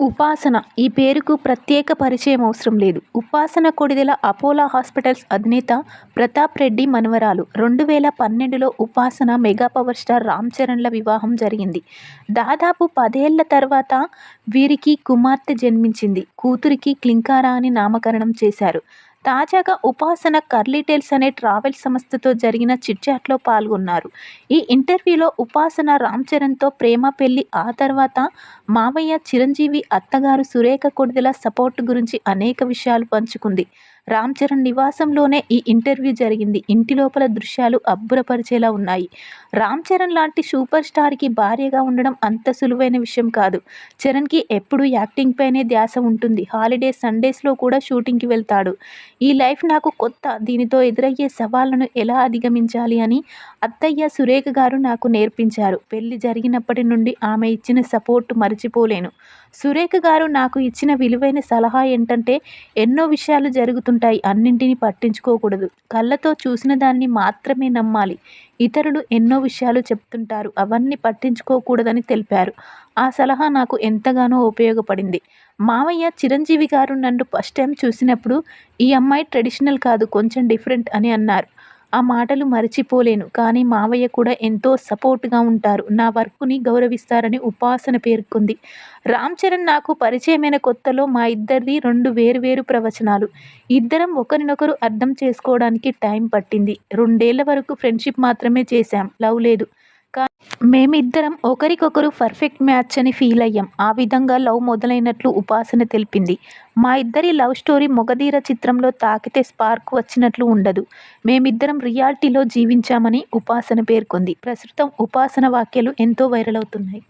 ఉపాసన ఈ పేరుకు ప్రత్యేక పరిచయం అవసరం లేదు. ఉపాసన కొడిదెల అపోలో హాస్పిటల్స్ అధినేత ప్రతాప్ రెడ్డి మనవరాలు. రెండు వేల పన్నెండులో Upasana, mega power star Ram చరణ్ల వివాహం జరిగింది. దాదాపు పదేళ్ళ తర్వాత వీరికి కుమార్తె జన్మించింది. కూతురికి క్లింకారా అని నామకరణం చేశారు. తాజాగా ఉపాసన కర్లీటెల్స్ అనే ట్రావెల్ సంస్థతో జరిగిన చిట్చాట్లో పాల్గొన్నారు. ఈ ఇంటర్వ్యూలో ఉపాసన రామ్ చరణ్తో ప్రేమ, పెళ్ళి, ఆ తర్వాత మావయ్య చిరంజీవి, అత్తగారు సురేఖ కొణిదెల సపోర్ట్ గురించి అనేక విషయాలు పంచుకుంది. రామ్ చరణ్ నివాసంలోనే ఈ ఇంటర్వ్యూ జరిగింది. ఇంటి లోపల దృశ్యాలు అబ్బురపరిచేలా ఉన్నాయి. రామ్ చరణ్ లాంటి సూపర్ స్టార్కి భార్యగా ఉండడం అంత సులువైన విషయం కాదు. చరణ్కి ఎప్పుడూ యాక్టింగ్ పైనే ధ్యాస ఉంటుంది. హాలిడే సండేస్లో కూడా షూటింగ్కి వెళ్తాడు. ఈ లైఫ్ నాకు కొత్త. దీనితో ఎదురయ్యే సవాళ్ళను ఎలా అధిగమించాలి అని అత్తయ్య సురేఖ గారు నాకు నేర్పించారు. పెళ్ళి జరిగినప్పటి నుండి ఆమె ఇచ్చిన సపోర్ట్ మర్చిపోలేను సురేఖ గారు నాకు ఇచ్చిన విలువైన సలహా ఏంటంటే ఎన్నో విషయాలు ఉంటాయి అన్నింటినీ పట్టించుకోకూడదు. కళ్ళతో చూసిన దాన్ని మాత్రమే నమ్మాలి. ఇతరులు ఎన్నో విషయాలు చెప్తుంటారు. అవన్నీ పట్టించుకోకూడదని తెలిపారు. ఆ సలహా నాకు ఎంతగానో ఉపయోగపడింది. మావయ్య చిరంజీవి గారు నన్ను ఫస్ట్ టైం చూసినప్పుడు ఈ అమ్మాయి ట్రెడిషనల్ కాదు. కొంచెం డిఫరెంట్ అని అన్నారు. ఆ మాటలు మరచిపోలేను కానీ మావయ్య కూడా ఎంతో సపోర్ట్గా ఉంటారు. నా వర్క్ని గౌరవిస్తారని ఉపాసన పేర్కొంది. రామ్ చరణ్ నాకు పరిచయమైన కొత్తలో మా ఇద్దరిది రెండు వేరువేరు ప్రవచనాలు. ఇద్దరం ఒకరినొకరు అర్థం చేసుకోవడానికి టైం పట్టింది. రెండేళ్ళ వరకు ఫ్రెండ్షిప్ మాత్రమే చేశాం. లవ్ లేదు. మేమిద్దరం ఒకరికొకరు పర్ఫెక్ట్ మ్యాచ్ అని ఫీల్ అయ్యాం. ఆ విధంగా లవ్ మొదలైనట్లు ఉపాసన తెలిపింది. మా ఇద్దరి లవ్ స్టోరీ 'మొగధీర' చిత్రంలో తాకితే స్పార్క్ వచ్చినట్లు ఉండదు. మేమిద్దరం రియాలిటీలో జీవించామని ఉపాసన పేర్కొంది. ప్రస్తుతం ఉపాసన వ్యాఖ్యలు ఎంతో వైరల్ అవుతున్నాయి.